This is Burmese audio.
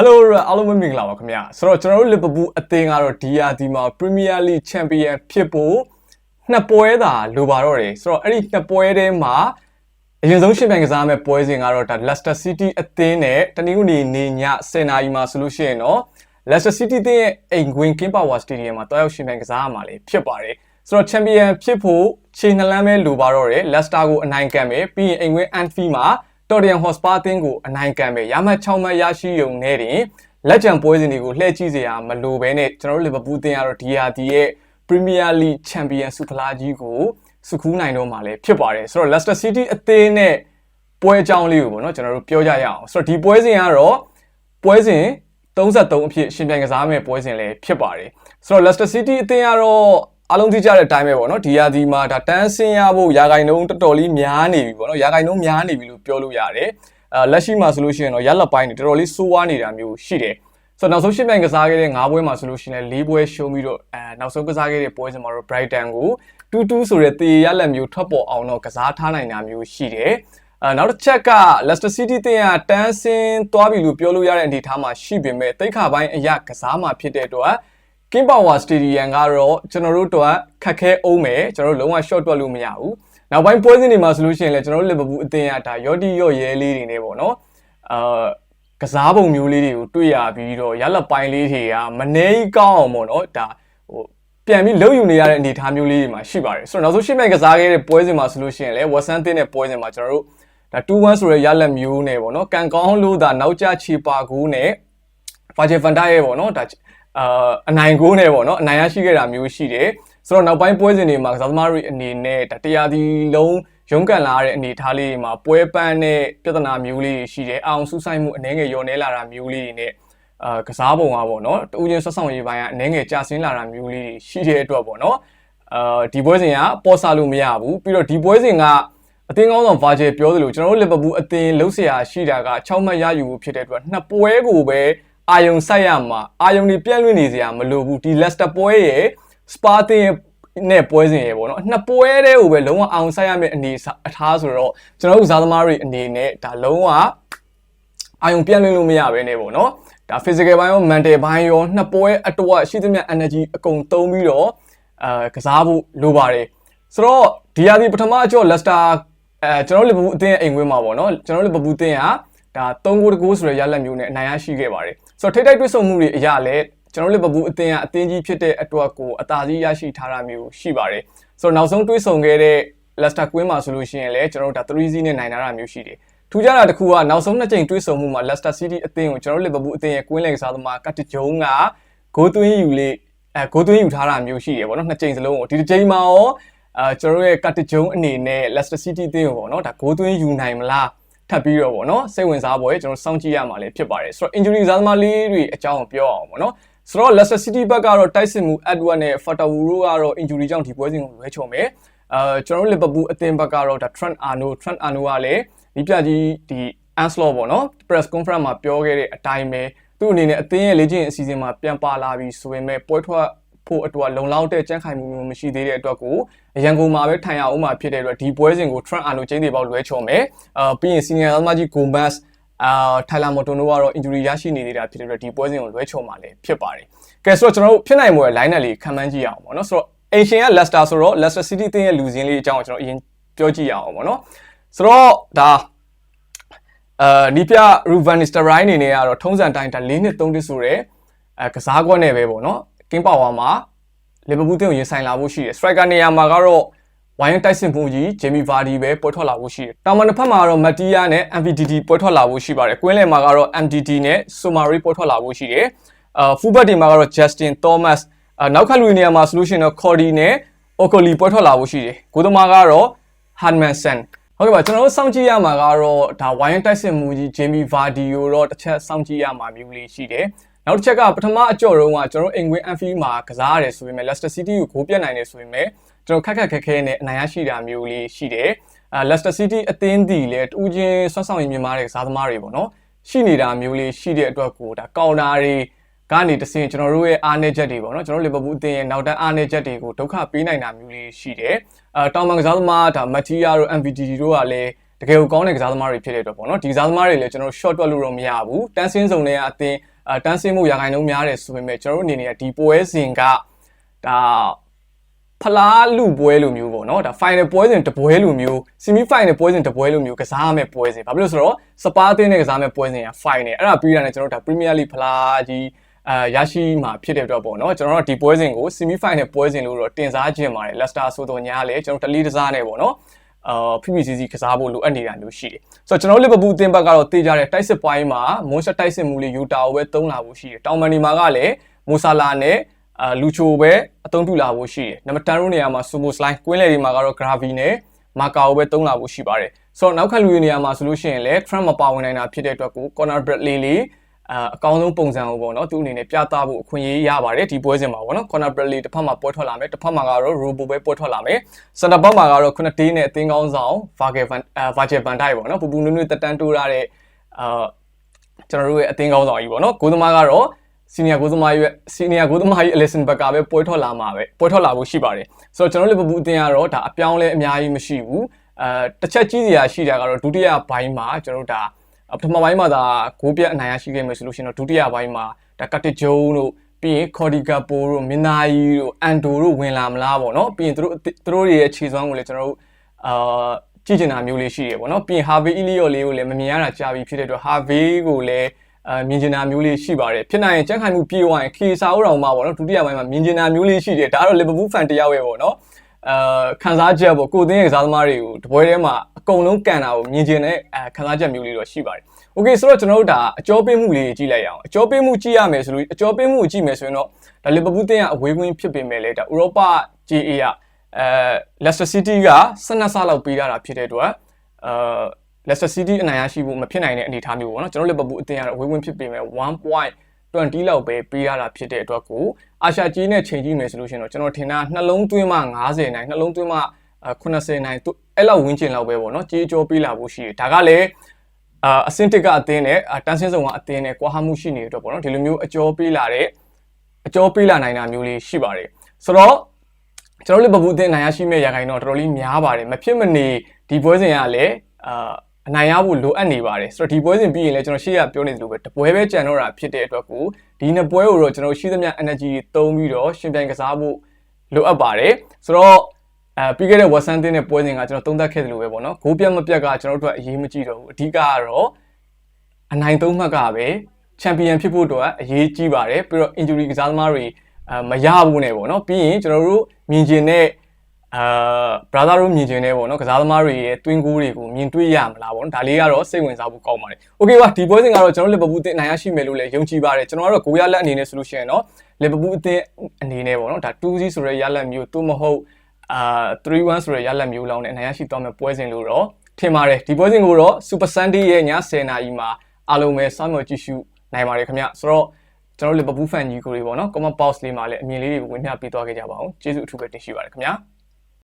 Hello အားလုံးပဲမင်္ဂလာပါခင်ဗျာဆိုတော့ကျွန်တော်တို့လီဗာပူးအသင်းကတော့ဒီယာဒီမှာ Premier League Champion ဖြစ်ဖို့နှစ်ပွဲသာလိုပါတော့တယ်ဆိုတော့အဲ့ဒီနှစ်ပွဲထဲမှာအရင်ဆုံးရှင်ပြိုင်ကစားမဲ့ပွဲစဉ်ကတော့ဒါ Leicester City အသင်းနဲ့တနင်္ဂနွေနေ့ည10:00နာရီမှာဆိုလို့ရှိရင်တော့ Leicester City အသင်းရဲ့အိမ်ကွင်း King Power Stadium မှာတွားရောက်ရှင်ပြိုင်ကစားရမှာလေဖြစ်ပါတယ်ဆိုတော့ Champion ဖြစ်ဖို့ခြေနှလန်းပဲလိုပါတော့တယ် Leicester ကိုအနိုင်ကန်မယ်ပြီးရင်အိမ်ကွင်း Anfield မှာ Tottenham Hotspur အသင်းကိုအနိုင်ကန်မယ်ရမှတ်6မှတ်ရရှိရုံနဲ့တင်လက်ကျန်ပွဲစဉ်တွေကိုလှည့်ကြည့်စရာမလိုဘဲနဲ့ကျွန်တော်တို့လီဗာပူးအသင်းကတော့ဒီယာဒီရဲ့ Premier League Champion ဆုဖလားကြီးကိုစုခူးနိုင်တော့မှာလည်းဖြစ်ပါတယ်ဆိုတော့ Leicester City အသင်းနဲ့ပွဲအကြောင်းလေးကိုပေါ့နော်ကျွန်တော်တို့ပြောကြရအောင်ဆိုတော့ဒီပွဲစဉ်ကတော့ပွဲစဉ်33အဖြစ်ရှင်ပြိုင်ကစားမဲ့ပွဲစဉ်လည်းဖြစ်ပါတယ်ဆိုတော့ Leicester City အသင်းကတော့ အားလုံးသိကြတဲ့အတိုင်းပဲပေါ့နော်ဒီယာဒီမှာဒါတန်းဆင်းရဖို့ရာဂိုင်နှုန်းတော်တော်လေးများနေပြီပေါ့နော်ရာဂိုင်နှုန်းများနေပြီလို့ပြောလို့ရတယ်အဲလက်ရှိမှာဆိုလို့ရှိရင်တော့ရလက်ပိုင်းတွေတော်တော်လေးစိုးဝါးနေတာမျိုးရှိတယ်ဆိုတော့နောက်ဆုံးရှင်းပြိုင်ကစားခဲ့တဲ့၅ပွဲမှာဆိုလို့ရှိရင်၄ပွဲရှုံးပြီးတော့အဲနောက်ဆုံးကစားခဲ့တဲ့ပွဲစဉ်မှာတော့ Brighton ကို2-2ဆိုတဲ့တေရလက်မျိုးထွက်ပေါ်အောင်တော့ကစားထားနိုင်တာမျိုးရှိတယ်အဲနောက်တစ်ချက်က Leicester City တင်ကတန်းဆင်းသွားပြီလို့ပြောလို့ရတဲ့အနေအထားမှာရှိပေမဲ့တိတ်ခါပိုင်းအရာကစားမှာဖြစ်တဲ့အတွက် King Power Stadium ကတော့ကျွန်တော်တို့တော့ခက်ခဲအောင်မယ်ကျွန်တော်တို့လုံးဝ short တွက်လို့မရဘူးနောက်ပိုင်းပွဲစဉ်တွေမှာဆိုလို့ရှိရင်လည်းကျွန်တော်တို့ Liverpool အသင်းကဒါရော့တီရော့ရဲလေးတွေနေပေါ့နော်အာကစားပုံမျိုးလေးတွေကိုတွေ့ရပြီးတော့ရလက်ပိုင်းလေးတွေကမနှဲကြီးကောင်းအောင်ပေါ့နော်ဒါဟိုပြန်ပြီးလုံယူနေရတဲ့အနေအထားမျိုးလေးတွေမှာရှိပါတယ်ဆိုတော့နောက်ဆုံးရှင်းမဲ့ကစားခဲ့တဲ့ပွဲစဉ်မှာဆိုလို့ရှိရင်လည်း Western တင်းတဲ့ပွဲစဉ်မှာကျွန်တော်တို့ဒါ2-1ဆိုတဲ့ရလက်မျိုးနဲ့ပေါ့နော်ကန်ကောင်းလို့ဒါနောက်ကျချီပါကူနဲ့ Virgil van Dijk ရဲ့ပေါ့နော်ဒါ အာအနိုင်ကိုးနဲ့ပေါ့နော်အနိုင်ရရှိခဲ့တာမျိုးရှိတယ်ဆိုတော့နောက်ပိုင်းပွဲစဉ်တွေမှာကစားသမားတွေအနေနဲ့ဒါတရားဒီလုံးရုန်းကန်လာတဲ့အနေအထားလေးတွေမှာပွဲပန်းတဲ့ပြဿနာမျိုးလေးတွေရှိတယ်အောင်ဆူဆိုင်မှုအနေငယ်ရောနေလာတာမျိုးလေးတွေနဲ့အာကစားပုံကပေါ့နော်တူချင်းဆက်ဆောင်ရေးပိုင်းကအနေငယ်ကြာဆင်းလာတာမျိုးလေးတွေရှိတဲ့အတွက်ပေါ့နော်အာဒီပွဲစဉ်ကပေါ်စားလို့မရဘူးပြီးတော့ဒီပွဲစဉ်ကအသင်းကောင်းဆောင် Virgil ပြောသလိုကျွန်တော်တို့လီဗာပူးအသင်းလှုပ်ရှားရှိတာက6မှတ်ရယူဖို့ဖြစ်တဲ့အတွက်နှစ်ပွဲကိုပဲ အာယုံဆိုင်ရမှာအာယုံတွေပြန့်လွင့်နေစရာမလိုဘူးဒီ Leicester ပွဲရဲ့ Spa တင်ရဲ့နဲ့ပွဲစဉ်ရေပေါ့နော်နှစ်ပွဲတည်းကိုပဲလုံးဝအောင်ဆိုင်ရမယ့်အနေအထားဆိုတော့ကျွန်တော်တို့စားသမားတွေအနေနဲ့ဒါလုံးဝအာယုံပြန့်လွင့်လို့မရဘဲနဲ့ပေါ့နော်ဒါ physical ဘိုင်းရော mental ဘိုင်းရောနှစ်ပွဲအတွက်ရှိသမျှ energy အကုန်သုံးပြီးတော့အဲကစားဖို့လိုပါတယ်ဆိုတော့ဒီရာဒီပထမအကျော့ Leicester အဲကျွန်တော်တို့လီဗာပူးအသင်းရဲ့အိမ်ဝင်းမှာပေါ့နော်ကျွန်တော်တို့လီဗာပူးအသင်းကဒါ3ဂိုးတဂိုးဆိုတဲ့ရလက်မျိုးနဲ့အနိုင်ရရှိခဲ့ပါတယ် ဆိုတော့ထိတ်တိုက်တွေ့ဆုံမှုတွေအရာလည်းကျွန်တော်တို့လီဗာပူးအသင်းကအသင်းကြီးဖြစ်တဲ့အတွက်ကိုအသာစီးရရှိထားတာမျိုးရှိပါတယ်ဆိုတော့နောက်ဆုံးတွေ့ဆုံခဲ့တဲ့ Leicester Queen မှာဆိုလို့ရှိရင်လည်းကျွန်တော်တို့ဒါ3-0နဲ့နိုင်လာတာမျိုးရှိတယ်ထူးခြားတာတစ်ခုကနောက်ဆုံးနှစ်ကြိမ်တွေ့ဆုံမှုမှာ Leicester City အသင်းကိုကျွန်တော်တို့လီဗာပူးအသင်းရဲ့ Queen လေကစားသမားကတ်တဂျုံကဂိုးသွင်းယူလေးအဲဂိုးသွင်းယူထားတာမျိုးရှိတယ်ပေါ့နော်နှစ်ကြိမ်စလုံးကိုဒီတစ်ကြိမ်မှာရောအာကျွန်တော်တို့ရဲ့ကတ်တဂျုံအနေနဲ့ Leicester City အသင်းကိုပေါ့နော်ဒါဂိုးသွင်းယူနိုင်မလား ထပ်ပြီးတော့ပေါ့နော်စိတ်ဝင်စားပွဲကျွန်တော်စောင့်ကြည့်ရမှာလည်းဖြစ်ပါတယ်ဆိုတော့ injury စားသမားလေးတွေအကြောင်းကိုပြောအောင်ပေါ့နော်ဆိုတော့ Leicester City ဘက်ကတော့တိုက်စစ်မှု Edward နဲ့ Fatawu ကတော့ injury ကြောင့်ဒီပွဲစဉ်ကိုလွဲချော်မယ်အာကျွန်တော်တို့ Liverpool အသင်းဘက်ကတော့ဒါ Trent Arnold Trent Arnold ကလည်းဒီပြကြီးဒီ Anslot ပေါ့နော် press conference မှာပြောခဲ့တဲ့အတိုင်းပဲသူ့အနေနဲ့အသင်းရဲ့လေ့ကျင့်အစီအစဉ်မှာပြန်ပါလာပြီးဆိုပေမဲ့ပွဲထွက် ဖို့အတွက်လုံလောက်တဲ့ကြမ်းခိုင်မှုမျိုးမရှိသေးတဲ့အတွက်ကိုရန်ကုန်မှာပဲထိုင်ရအောင်မှာဖြစ်တဲ့အတွက်ဒီပွဲစဉ်ကို Trent Arnold ကျင်းသေးပေါက်လွဲချော်မယ်အာပြီးရင် senior သမားကြီး Gomez အာထိုင်လာမော်တိုနိုကတော့ injury ရရှိနေသေးတာဖြစ်တဲ့အတွက်ဒီပွဲစဉ်ကိုလွဲချော်မှာလည်းဖြစ်ပါတယ်။ကဲဆိုတော့ကျွန်တော်တို့ဖြစ်နိုင်မှုရဲ့ line လေးခံမှန်းကြည့်အောင်ပေါ့နော်။ဆိုတော့အင်ရှင်က Leicester ဆိုတော့ Leicester City တင်းရဲ့လူစင်းလေးအကြောင်းကိုကျွန်တော်အရင်ပြောကြည့်ရအောင်ပေါ့နော်။ဆိုတော့ဒါအာနီးပြ Ruben Nistelrooy အနေနဲ့ကတော့ထုံးစံတိုင်းဒါ၄နှစ်3နှစ်ဆိုတဲ့အဲကစားကွက်နဲ့ပဲပေါ့နော်။ King Power မှာ Liverpool တင်းကိုရင်ဆိုင်လာဖို့ရှိတယ်။ striker နေရာမှာကတော့ဝိုင်းတိုက်စစ်မှုကြီးဂျေမီဗာဒီပဲပွဲထွက်လာဖို့ရှိတယ်။တောင်မန်တစ်ဖက်မှာတော့မတီးယားနဲ့ MVDD ပွဲထွက်လာဖို့ရှိပါတယ်။ကွင်းလယ်မှာကတော့ MDD နဲ့ Somari ပွဲထွက်လာဖို့ရှိတယ်။အာဖူဘတ်ဒီမှာကတော့ Justin Thomas အာနောက်ခက်လူနေရာမှာ solution တော့ Cordy နဲ့ Okoli ပွဲထွက်လာဖို့ရှိတယ်။ကိုသမားကတော့ Hanmanson ဟုတ်ကဲ့ပါကျွန်တော်တို့စောင့်ကြည့်ရမှာကတော့ဒါဝိုင်းတိုက်စစ်မှုကြီးဂျေမီဗာဒီကိုတော့တစ်ချက်စောင့်ကြည့်ရမှာမျိုးလေးရှိတယ်။ နောက်တစ်ချက်ကပထမအကြော်တုန်းကကျွန်တော်တို့အင်ကွင်း Anfield မှာကစားရတယ်ဆိုပေမဲ့ Leicester City ကိုဂိုးပြတ်နိုင်တယ်ဆိုပေမဲ့ကျွန်တော်ခက်ခက်ခက်ခဲနဲ့အနိုင်ရရှိတာမျိုးလေးရှိတယ်။အဲ Leicester City အသင်းဒီလည်းတူးချင်းဆွမ်းဆောင်ရည်မြန်မာတွေကစားသမားတွေပေါ့နော်။ရှိနေတာမျိုးလေးရှိတဲ့အတွက်ကိုဒါကောင်တာတွေကနေတစင်ကျွန်တော်တို့ရဲ့အားနည်းချက်တွေပေါ့နော်ကျွန်တော်လီဗာပူးအသင်းရဲ့နောက်တန်းအားနည်းချက်တွေကိုဒုက္ခပေးနိုင်တာမျိုးလေးရှိတယ်။အဲတောင်မန်ကစားသမားဒါမက်တီယာတို့ MVD တို့ကလည်းတကယ်ကိုကောင်းတဲ့ကစားသမားတွေဖြစ်တဲ့အတွက်ပေါ့နော်ဒီကစားသမားတွေလည်းကျွန်တော်တို့ short တွက်လို့တော့မရဘူးတန်းစင်းစုံတွေကအတင်းအဲ တန်းစင်းမှုရာခိုင်နှုန်းများတယ်ဆိုပေမဲ့ကျွန်တော်တို့အနေနဲ့ဒီပွဲစဉ်ကဒါဖလားလူပွဲလိုမျိုးပေါ့နော်ဒါ final ပွဲစဉ်တပွဲလိုမျိုး semi final ပွဲစဉ်တပွဲလိုမျိုးကစားရမယ့်ပွဲစဉ်ဘာဖြစ်လို့ဆိုတော့စပါးအသင်းနဲ့ကစားမယ့်ပွဲစဉ်က final အဲ့ဒါပြီးတာနဲ့ကျွန်တော်တို့ဒါ Premier League ဖလားကြီးအာရရှိမှာဖြစ်တဲ့အတွက်ပေါ့နော်ကျွန်တော်တို့ဒီပွဲစဉ်ကို semi final ပွဲစဉ်လို့တော့တင်စားခြင်းပါတယ် Leicester ဆိုတော့ညာလေကျွန်တော်တလီတစားနဲ့ပေါ့နော် အာ PPCC ကစားဖို့လိုအပ်နေတာမျိုးရှိတယ်ဆိုတော့ကျွန်တော်လီဗာပူးအသင်းဘက်ကတော့တေးကြတဲ့တိုက်စစ်ပိုင်းမှာမွန်ရှက်တိုက်စစ်မှုလေးယူတာကိုပဲသုံးလာဖို့ရှိတယ်တောင်မန်ဒီမာကလည်းမိုဆာလာနဲ့အာလူချိုပဲအသုံးပြုလာဖို့ရှိတယ်နံပါတ်10ရိုနေရာမှာဆူမိုစလိုင်းကွင်းလေဒီမှာကတော့ Gravy နဲ့မာကာကိုပဲသုံးလာဖို့ရှိပါတယ်ဆိုတော့နောက်ခါလူရနေရာမှာဆိုလို့ရှိရင်လည်း Trump မပါဝင်နိုင်တာဖြစ်တဲ့အတွက်ကို Conor Bradley လေး အာအကောင်းဆုံးပုံစံကိုပေါ့နော်သူ့အနေနဲ့ပြသဖို့အခွင့်အရေးရပါတယ်ဒီပွဲစဉ်မှာပေါ့နော် Conor Bradley တစ်ဖက်မှာပွဲထွက်လာမယ်တစ်ဖက်မှာကတော့ Robo ပဲပွဲထွက်လာမယ် Center back မှာကတော့ခုနှစ်တေးနဲ့အသင်းကောင်းဆောင် Virgil van Virgil van Dijk ပေါ့နော်ပူပူနွေ့နွေ့တက်တန်းတိုးရတဲ့အာကျွန်တော်တို့ရဲ့အသင်းကောင်းဆောင်ကြီးပေါ့နော်ကိုသမားကတော့စီနီယာကိုသမားရဲ့စီနီယာကိုသမားကြီး Alisson Becker ပဲပွဲထွက်လာမှာပဲပွဲထွက်လာဖို့ရှိပါတယ်ဆိုတော့ကျွန်တော်တို့လီဗာပူးအသင်းကတော့ဒါအပြောင်းလဲအများကြီးမရှိဘူးအဲတစ်ချက်ကြီးစရာရှိတာကတော့ဒုတိယပိုင်းမှာကျွန်တော်တို့ဒါ ပထမပိုင်းမှာဒါဂိုးပြတ်အနိုင်ရရှိခဲ့မယ်ဆိုလို့ရှိရင်တော့ဒုတိယပိုင်းမှာဒါကတ်တဂျုံတို့ပြီးရင်ခေါ်ဒီကပိုတို့မင်းနာယီတို့အန်တိုတို့ဝင်လာမလားပေါ့နော်ပြီးရင်သူတို့သူတို့တွေရဲ့ခြေစွမ်းကိုလည်းကျွန်တော်တို့အာကြည့်ကျင်တာမျိုးလေးရှိတယ်ပေါ့နော်ပြီးရင် Harvey Elliott လေးကိုလည်းမမြင်ရတာကြာပြီဖြစ်တဲ့အတွက် Harvey ကိုလည်းအာမြင်ကျင်တာမျိုးလေးရှိပါတယ်ဖြစ်နိုင်ရင်ကြက်ခိုင်မှုပြေးသွားရင်ခီဆာဦးတော်မှာပေါ့နော်ဒုတိယပိုင်းမှာမြင်ကျင်တာမျိုးလေးရှိတယ်ဒါကတော့ Liverpool fan တယောက်ရဲ့ပေါ့နော် အာခံစားချက်ပေါ့ကိုသင်းရဲ့ကစားသမားတွေကိုတပွဲထဲမှာအကုန်လုံးကန်တာကိုမြင်ကျင်တဲ့အဲခံစားချက်မျိုးလေးတော့ရှိပါတယ်။ Okay ဆိုတော့ကျွန်တော်တို့ဒါအကျော်ပေးမှုလေးကြည့်လိုက်ရအောင်။အကျော်ပေးမှုကြည့်ရမယ်ဆိုလို့အကျော်ပေးမှုကိုကြည့်မယ်ဆိုရင်တော့ဒါ Liverpool တင်းကအဝေးကွင်းဖြစ်ပေမဲ့လေဒါဥရောပ GA ကအဲ Leicester City က12ဆလောက်ပေးထားတာဖြစ်တဲ့အတွက်အာ Leicester City အနိုင်ရရှိဖို့မဖြစ်နိုင်တဲ့အနေအထားမျိုးပေါ့နော်ကျွန်တော် Liverpool အသင်းကတော့ဝေးဝင်ဖြစ်ပေမဲ့ 1.20လောက်ပဲပေးရတာဖြစ်တဲ့အတွက်ကိုအာရှကြီးနဲ့ချိန်ကြည့်မယ်ဆိုလို့ရှိရင်တော့ကျွန်တော်ထင်တာနှလုံးသွင်းမှ90နိုင်နှလုံးသွင်းမှ80နိုင်အဲ့လောက်ဝင်းကျင်လောက်ပဲပေါ့နော်ကြီးကြောပေးလာဖို့ရှိတယ်ဒါကလည်းအာအဆင့်တစ်ကအသင်းနဲ့တန်းစင်းဆောင်ကအသင်းနဲ့ကွာဟမှုရှိနေတဲ့အတွက်ပေါ့နော်ဒီလိုမျိုးအကျော်ပေးလာတဲ့အကျော်ပေးလာနိုင်တာမျိုးလေးရှိပါတယ်ဆိုတော့ကျွန်တော်လီဗာပူးအသင်းနိုင်ရရှိမဲ့ရာခိုင်တော့တော်တော်လေးများပါတယ်မဖြစ်မနေဒီပွဲစဉ်ကလည်းအာ အနိုင်ရဖို့လိုအပ်နေပါတယ်ဆိုတော့ဒီပွဲစဉ်ပြီးရင်လည်းကျွန်တော်ရှေ့ကပြောနေသလိုပဲတပွဲပဲကြံတော့တာဖြစ်တဲ့အတွက်ကိုဒီနှစ်ပွဲကိုတော့ကျွန်တော်ရှိသမျှ energy သုံးပြီးတော့ရှင်ပြိုင်ကစားဖို့လိုအပ်ပါတယ်ဆိုတော့အဲပြီးခဲ့တဲ့ Watson တင်းတဲ့ပွဲစဉ်ကကျွန်တော်သုံးသပ်ခဲ့သလိုပဲပေါ့နော်ဂိုးပြတ်မပြတ်ကကျွန်တော်တို့အတွက်အရေးမကြီးတော့ဘူးအဓိကကတော့အနိုင်သုံးမှတ်ကပဲချန်ပီယံဖြစ်ဖို့အတွက်အရေးကြီးပါတယ်ပြီးတော့ injury ကစားသမားတွေအဲမရဘူးနဲ့ပေါ့နော်ပြီးရင်ကျွန်တော်တို့မြင်ကျင်တဲ့ အာ brother တို့မြင်ကျင်နေပေါ့နော်ကစားသမားတွေရဲ့တွင်းကိုးတွေကိုမြင်တွေ့ရမလားပေါ့နော်ဒါလေးကတော့စိတ်ဝင်စားဖို့ကောင်းပါတယ်။ Okay ပါဒီပွဲစဉ်ကတော့ကျွန်တော်လီဗာပူးအသင်းနိုင်ရရှိမယ်လို့လည်းယုံကြည်ပါတယ်ကျွန်တော်ကတော့ဂိုးရလက်အနေနဲ့ဆိုလို့ရှိရင်တော့လီဗာပူးအသင်းအနေနဲ့ပေါ့နော်ဒါ2-0ဆိုတဲ့ရလက်မျိုးသို့မဟုတ်အာ3-1ဆိုတဲ့ရလက်မျိုးလောင်းနဲ့နိုင်ရရှိသွားမယ့်ပွဲစဉ်လို့တော့ထင်ပါတယ်ဒီပွဲစဉ်ကိုတော့ Super Sunday ရဲ့ည10:00နာရီမှာအားလုံးပဲစောင့်မျှော်ကြည့်ရှုနိုင်ပါတယ်ခင်ဗျဆိုတော့ကျွန်တော်လီဗာပူးဖန်ကြီးကိုတွေပေါ့နော် comment box လေးမှာလည်းအမြင်လေးတွေကိုဝင်မျှပေးသွားခဲ့ကြပါအောင်ကျေးဇူးအထူးပဲတင်ရှိပါတယ်ခင်ဗျာ